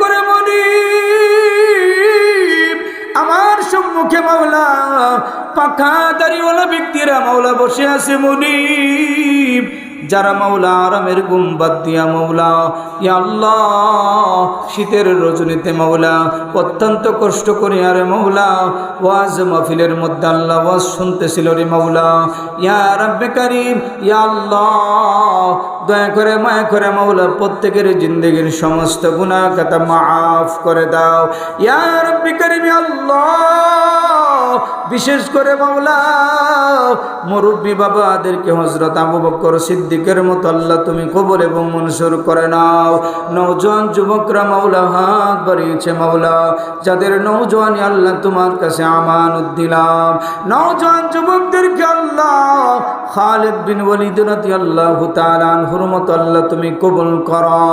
করে মনি আমার সম্মুখে মাওলা পাখা দাড়িওয়ালা ব্যক্তিরা মাওলা বসে আছে মনিব। যারা মৌলা আরামের গুম বাদ দিয়া মাওলা, ইয়া আল্লাহ, শীতের রজনীতে মৌলা অত্যন্ত কষ্ট করে আরে মৌলা ওয়াজ মাহফিলের মধ্যে আল্লাহ ওয়াজ শুনতেছিল রে মাওলা, ইয়া রাব্বে কারীম দয়া করে, মায়া করে মৌলা প্রত্যেকের জিন্দগির সমস্ত গুনাহ কথা মাফ করে দাও, ইয়া রাব্বে কারীম আল্লাহ। বিশেষ করে মাওলা, মুরব্বী বাবাদেরকে হজরত আবু সিদ্দিকের মতো আল্লাহ তুমি কবর এবং মনসুর করে নাও। নৌজন যুবকরা মাওলা হাত বাড়িয়েছে মাওলা, যাদের নৌজওয়ানি আল্লাহ তোমার কাছে আমান দিলাম। নৌজন যুবকদের খালিদ বিন ওয়ালিদ রাদি আল্লাহ তাআলার হুরমত আল্লাহ তুমি কবুল করো।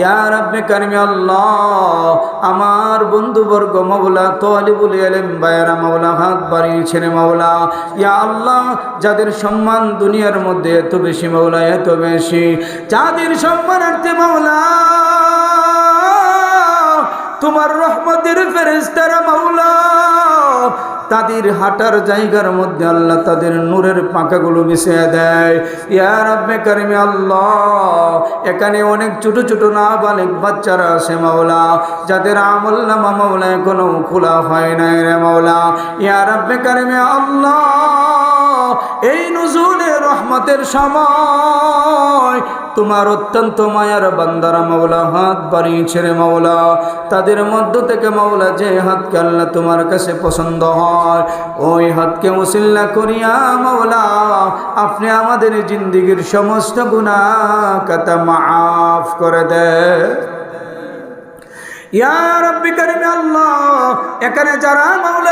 ইয়া রাব্বে কারিম আল্লাহ, আমার বন্ধুবর্গ মাওলা তালিবুল ইলম বায়রা মাওলা, হাত বাড়িয়েছেন মাওলা। ইয়া আল্লাহ, যাদের সম্মান দুনিয়ার মধ্যে এত বেশি মাওলা, এত বেশি। যাদের সম্মানার্থে মাওলা, তোমার রহমতের ফেরেস্তারা মাওলা। তাদের হাঁটার জায়গার মধ্যে আল্লাহ তাদের নূরের পাকাগুলো মিশিয়ে দেয়। ইয়ার আব্বে কারিমে আল্লাহ, এখানে অনেক ছোট ছোট না বালিক বাচ্চারা আছে মাওলা, যাদের আমল নামা মাওলা এখনও খোলা হয় নাই রে মাওলা। ইয়ার আব্বে কারিমে আল্লাহ এই নজরুলে রহমতের সময় তোমার অত্যন্ত মায়ার বান্দারা মাওলা হাত বাড়িয়েছে রে মাওলা। তাদের মধ্য থেকে মাওলা যে হাতকে আল্লাহ তোমার কাছে পছন্দ হয়, ওই হাতকে মুসিল্লা করিয়া মাওলা, আপনি আমাদের জিন্দিগির সমস্ত গুণা কথা মাফ করে দেয় ইয়া রব্বি কারিম আল্লাহ, এখানে যারা মাওলা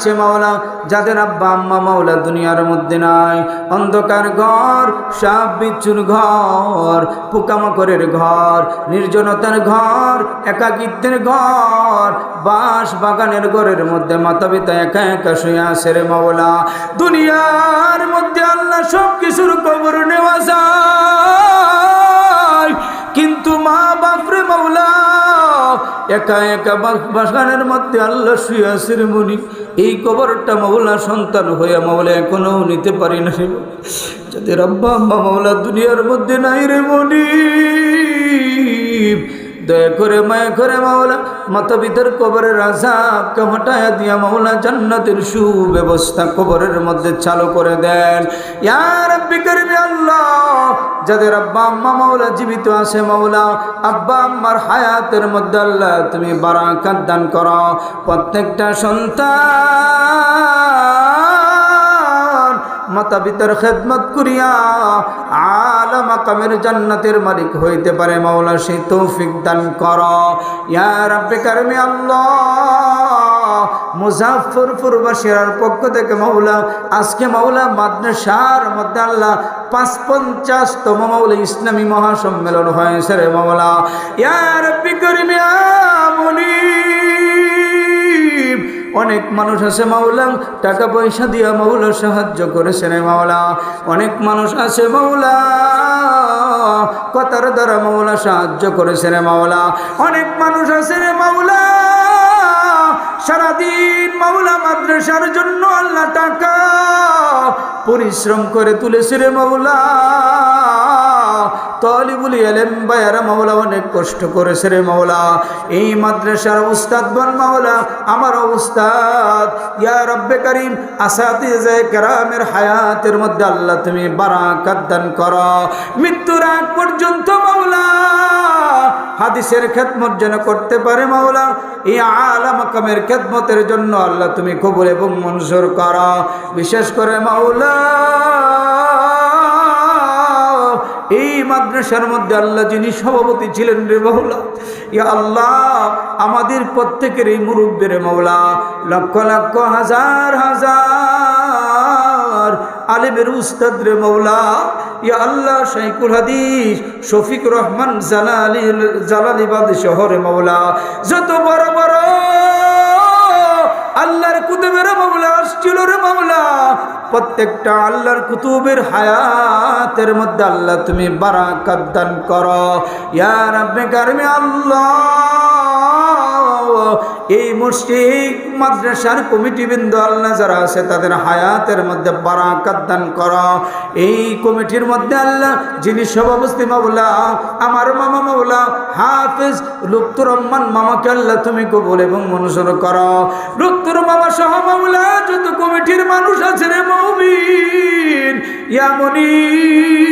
বাড়িয়েছে মাওলা, যাদের আব্বা আম্মা মাওলা দুনিয়ার মধ্যে নাই, অন্ধকার ঘর, সাপ বিচ্ছুর ঘর, পোকামাকড়ের ঘর, নির্জনতার ঘর, একাকিত্বের ঘর, বাঁশ বাগানের ঘরের মধ্যে মাতা পিতা একা একা শুয়ে আসে মাওলা। দুনিয়ার মধ্যে আল্লাহ সব কিছুর খবর নেওয়া যায়। একা একা বাসানের মধ্যে আল্লাহ শুয়ে আছে রে মনি। এই কবরটা মাওলা সন্তান হয়ে মাওলা এখনও নিতে পারি না রে যদি রব্বা আম্মা মাওলা দুনিয়ার মধ্যে নাই রে মনি দয়া করে মায়া করে মাওলা মাতা পিতার কবরের আজাবকে হটায়া দিয়া মাওলা জান্নাতের সুব্যবস্থা কবরের মধ্যে চালু করে দেন। ইয়ার বিকরবি আল্লাহ, যাদের আব্বা আম্মা মাওলা জীবিত আছে মাওলা, আব্বা আম্মার হায়াতের মধ্যে আল্লাহ তুমি বারাকাত দান করো। প্রত্যেকটা সন্তান মাতা পিতার খেদমত করিয়া আলা মাকামের জান্নাতের মালিক হইতে পারে মাওলা সেই তৌফিক দান কর। ইয়া রাব্বে কারমে আল্লাহ মুজাফরপুর বাসিরার পক্ষ থেকে মাওলা, আজকে মাওলা মাদ্রাসার মধ্যে আল্লাহ পাঁচ পঞ্চাশতম মাওলা ইসলামী মহাসম্মেলন হয়েছে রে মাওলা। ইয়া রাব্বে কারমে মুনিব অনেক মানুষ আছে মাওলা, টাকা পয়সা দিয়া মাওলা সাহায্য করেছে রে মাওলা। অনেক মানুষ আছে মাওলা, কথার দ্বারা মাওলা সাহায্য করেছে রে মাওলা। অনেক মানুষ আছে রে মাওলা, সারাদিন মাওলা মাদ্রাসার জন্য আল্লাহ টাকা পরিশ্রম করে তুলেছে রে মাওলা। তলিবুল এলেম বায়ারা মাওলা অনেক কষ্ট করেছে রে মাওলা। এই মাদ্রাসার উস্তাদ বন মাওলা, আমার উস্তাদ। ইয়া রব্বে করিম আসাতে কেরামের হায়াতের মধ্যে আল্লাহ তুমি বারাকাত দান করো। মৃত্যুর আগ পর্যন্ত মাওলা, হাদিসের খেদমত যেন করতে পারে মাওলা। এই আলাম কামের খেদমতের জন্য আল্লাহ তুমি কবুল এবং মঞ্জুর করো। বিশেষ করে মাওলা এই মাদ্রাসার মধ্যে আল্লাহ যিনি সভাপতি ছিলেন রে মৌলা ইয়া আল্লাহ, আমাদের প্রত্যেকের এই রে মৌলা লক্ষ লক্ষ হাজার হাজার আলিমের উস্তাদ রে মৌলা ইয়া আল্লাহ শাইকুল হাদিস শফিক রহমান জালালি জালালিবাদ শহরে মৌলা যত বড় বড় কুতুবের রে মামলা প্রত্যেকটা আল্লাহর কুতুবের হায়াতের মধ্যে আল্লাহ তুমি বারাকাত দান করো। ইয়ার আপনি কারিমে আল্লাহ। এই মসজিদ, মাদ্রাসার কমিটিবৃন্দ আল্লাহ যারা আছে তাদের হায়াতের মধ্যে বারাকাত দান করো। এই কমিটির মধ্যে আল্লাহ যিনি সভাপতি মাওলা, আমার মামা মাওলা হাফিজ লুপ্তুর রহমান মামাকে আল্লাহ তুমি কবুল এবং মনুসর করো। লুপ্তুর মামা সহ মাওলা, যত কমিটির মানুষ আছে রে মৌমিন, ইয়া মনির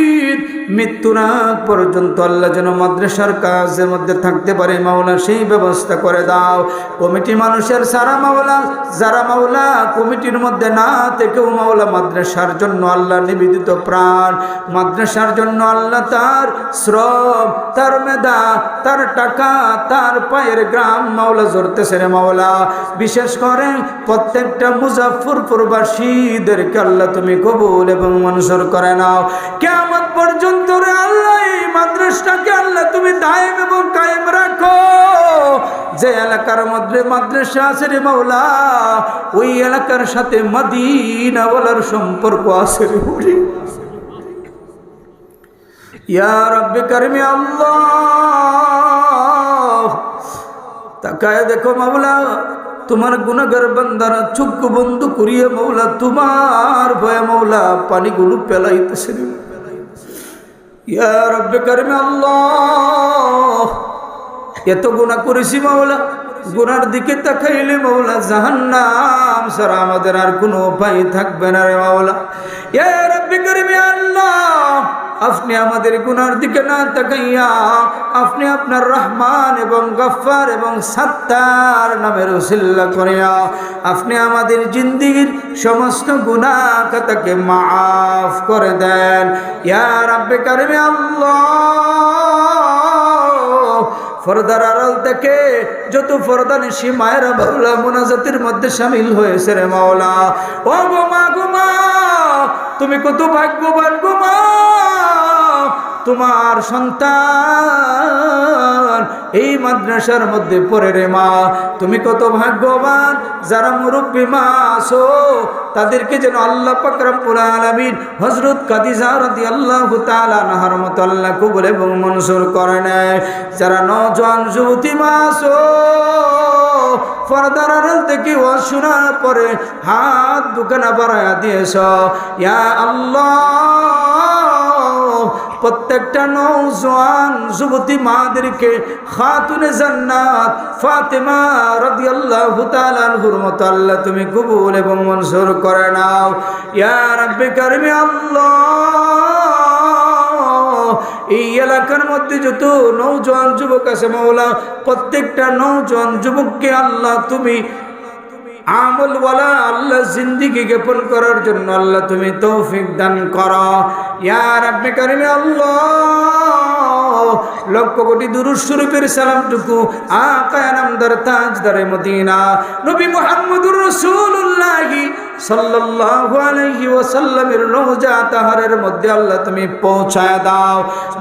মৃত্যুর আগ পর্যন্ত আল্লাহ যেন মাদ্রাসার কাজের মধ্যে থাকতে পারে, মাওলা সেই ব্যবস্থা করে দাও। কমিটি মানুষের সারা মাওলা, যারা মাওলা, কমিটির মধ্যে না থেকেও মাওলা মাদ্রাসার জন্য আল্লাহ নিবেদিত প্রাণ, মাদ্রাসার জন্য আল্লাহ তার শ্রম, তার মেধা, তার টাকা, তার পায়ের গ্রাম মাওলা জড়তেছে রে মাওলা। বিশেষ করে প্রত্যেকটা মুজাফরপুরবাসীদেরকে আল্লাহ তুমি কবুল এবং মনসুর করে নাও। কেমন পর্যন্ত রে আল্লাহ, এই মাদ্রাসাকে আল্লাহ তুমি দায়েম এবং কায়েম রাখো। যে এলাকার মধ্যে মাদ্রাসা আছে রে মাওলা, ওই এলাকার সাথে মদিনা বলার সম্পর্ক আছে রে বলি ইয়া আল্লাহ, তাকায় দেখো মাওলা, তোমার গুণাগার বান্দারা চক্ষু বন্ধ করিয়ে মৌলা তোমার ভয়ে মাওলা পানিগুলো পেলাইতেছে ইয়া রব্বে কারিমি আল্লাহ, এত গুণা করেছি মাওলা গুনার দিকে তাকাইলে মাওলা জাহান্নাম সারা আমাদের আর কোনো উপায় থাকবে না রে মাওলা। ইয়া রব্বে কারিমি আল্লাহ আপনি আমাদের গুনার দিকে না তাকাইয়া, আপনি আপনার রহমান এবং গফার এবং সাত্তার নামের উসিল্লা করিয়া, আপনি আমাদের জিন্দিগির সমস্ত গুণা কথাকে মাফ করে দেন। ইয়া রাব্বে কারিমে ফরদার আড়াল থেকে যত ফরদানিসি মায়েরা বাউলা মোনাজাতের মধ্যে সামিল হয়েছে রে মাওলা। ও গোমা গোমা তুমি কত ভাগ্যবান গোমা তোমার সন্তান এই মাদ্রাসার মধ্যে পড়ে রে মা। তুমি কত ভাগ্যবান, যারা মুরব্বী মা আসো তাদেরকে যেন আল্লাহ পাকরামুল আলমিন হজরত কাদিজা রাদি আল্লাহ নাহার মতো আল্লাহ কবুল এবং মনসুর করে নেয়। যারা নজন যুবতী মা আসো পরে হাত দোকানা বাড়াইয়া দিয়েছ, ইয়া আল্লাহ প্রত্যেকটা নৌজওয়ান যুবতী মাদেরকে খাতুনে জান্নাত ফাতেমা রাদিয়াল্লাহু তাআলা আনহুর মতো আল্লাহ তুমি কবুল এবং মনসুর করে নাও। ইয়া রাব্বে আল্লাহ, এই এলাকার মধ্যে যত নৌজওয়ান যুবক আছে মৌলা প্রত্যেকটা নৌজওয়ান যুবককে আল্লাহ তুমি আমলওয়ালা আল্লাহ জিন্দিগি জ্ঞাপন করার জন্য আল্লাহ তুমি তৌফিক দান করো। ইয়ার আপনি কারিমে আল্লাহ, লক্ষ কোটি দুরুদ শরীফের সালামটুকু নামদার তাজদারে মদিনা। নবী মুহাম্মদুর রাসূলুল্লাহি সাল্লাল্লাহু আলাইহি ওয়াসাল্লামের রওজা তাহারের মধ্যে আল্লাহ তুমি পৌঁছায় দাও।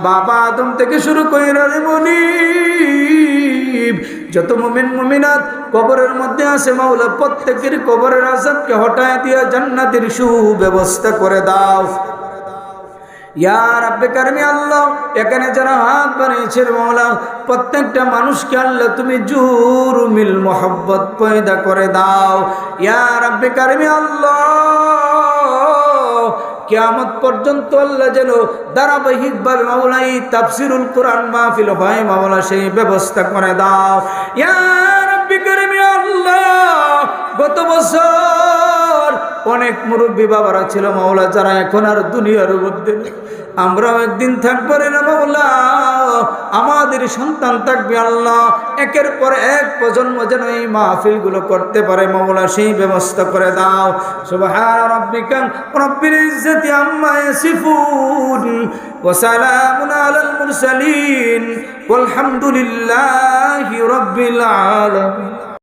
বাবা আদম থেকে শুরু কইরা রে মনিব যত মুমিন মুমিনাত কবরের মধ্যে আছে মাওলা, প্রত্যেকের কবরের আজাবকে হটায় দিয়া জান্নাতের সুব্যবস্থা করে দাও। ইয়ার আব্বে আল্লাহ, এখানে যারা হাত বানিয়েছে মাওলা, প্রত্যেকটা মানুষকে আল্লাহ তুমি জোর মিল মোহব্বত পয়দা করে দাও। ইয়ার আব্বে আল্লাহ কিয়ামত পর্যন্ত আল্লাহ যেন ধারাবাহিকভাবে মাওলা এই তাফসিরুল কোরআন মাহফিল হয় মাওলা সেই ব্যবস্থা করে দাও। ইয়ার রাব্বি কারীমি আল্লাহ, গত বছর অনেক মুরব্বী বাবারা ছিল, মাওলা যারা এখন আর দুনিয়ার মধ্যে আমরাও একদিন থাকব রে না, মাওলা। আমাদের সন্তান থাকবে আল্লাহ। একের পর এক প্রজন্ম যেন এই মাহফিলগুলো করতে পারে, মাওলা, সেই ব্যবস্থা করে দাও। সুবহান রাব্বিকা, রব্বিল ইজ্জতি রাব্বিল আলামিন।